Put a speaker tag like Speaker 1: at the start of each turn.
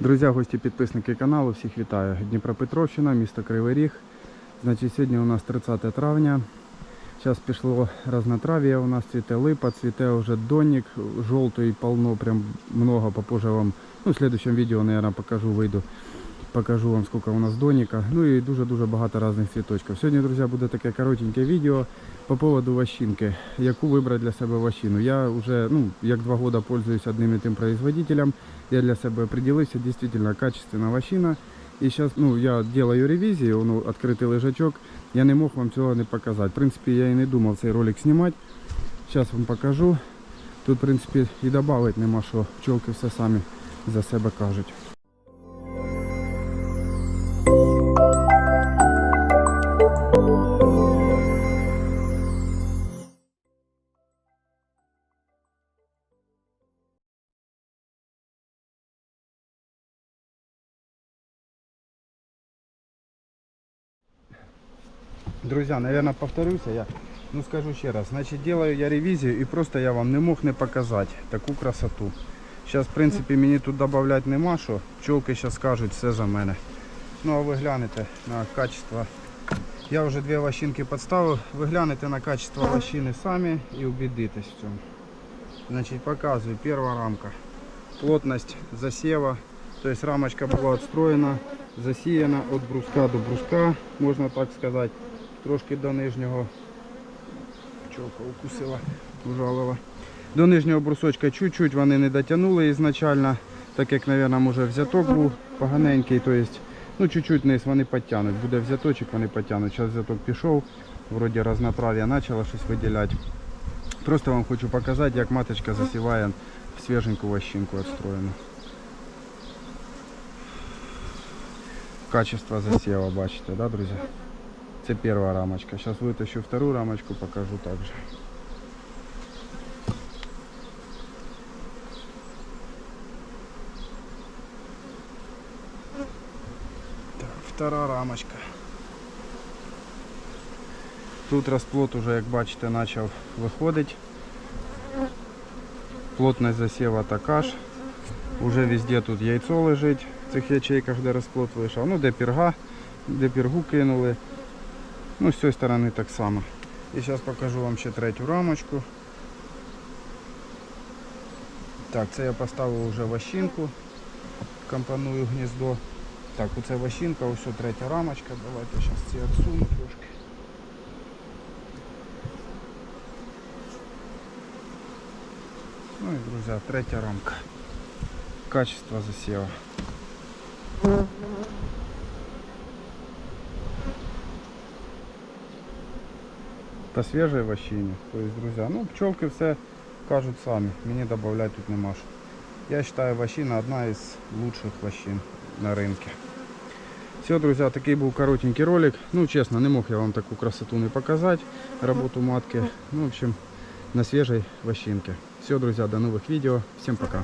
Speaker 1: Друзі, гості, підписники каналу, всіх вітаю. Дніпропетровщина, місто Кривий Ріг. Значить, сьогодні у нас 30 травня. Зараз пішло разнотрав'я, у нас цвіте липа, цвіте вже донник, жовтий полно, прям много, попозже вам, ну, в следующем відео, наверное, покажу, вийду, покажу вам, скільки у нас донника. Ну і дуже-дуже багато різних цвіточків. Сьогодні, друзі, буде таке коротеньке відео по поводу вощинки. Яку вибрати для себе вощину. Я вже, ну, як два роки пользуюсь одним і тим производителем. Я для себе определився, действительно качественна вощина. І зараз ну, я делаю ревізію, ну, відкритий лежачок. Я не мог вам цього не показати. В принципі, я і не думав цей ролик знімати. Зараз вам покажу. Тут, в принципі, і додати нема що. Пчолки все самі за себе кажуть. Друзья, наверное, повторюсь, я ну скажу ще раз. Значит, делаю я ревізію і просто я вам не мог не показати таку красоту. Зараз, в принципі, мені тут додати нема що. Пчолки зараз скажуть все за мене. Ну а ви глянете на качество. Я вже дві вощинки підставив. Ви глянете на качество вощини самі і убедитесь в цьому. Значить, показую. Перша рамка. Плотность засева. То есть рамочка була відстроєна, засіяна від бруска до бруска, можна так сказати. Трошки до нижнього пчолка укусила, ужалила. До нижнього брусочка чуть-чуть вони не дотягнули ізначально, так як, мабуть, може взяток був поганенький. То есть, ну, чуть-чуть вниз вони підтягнуть. Буде взяточок, вони підтягнуть. Зараз взяток пішов, вроді разнотрав'я почала щось виділяти. Просто вам хочу показати, як маточка засіває в свіженьку вощинку відстроєну. Качество засева, бачите, да, друзі? Це перша рамочка. Зараз витащу вторую рамочку, покажу также. Так, втора рамочка. Тут розплод уже, як бачите, почав виходити. Плотність засіва така ж. Уже везде тут яйцо лежить в цих ячейках, де розплод вийшов. Ну, де пірга, де піргу кинули. Ну, з цієї сторони так само. І зараз покажу вам ще третю рамочку. Так, це я поставив вже вощинку. Компоную гніздо. Так, оце вощинка, ось третя рамочка. Давайте зараз ці відсуну трошки. Ну і, друзі, третя рамка. Качество засева. По свежей вощине. То есть, друзья, ну пчелки все кажуть самі. Мені додавати тут нема що. Я вважаю, вощина одна із лучших вощин на ринку. Все, друзья, такий був коротенький ролик. Ну, чесно, не мог я вам таку красоту не показати, роботу матки. Ну, в общем, на свежей вощинке. Все, друзья, до новых видео. Всем пока.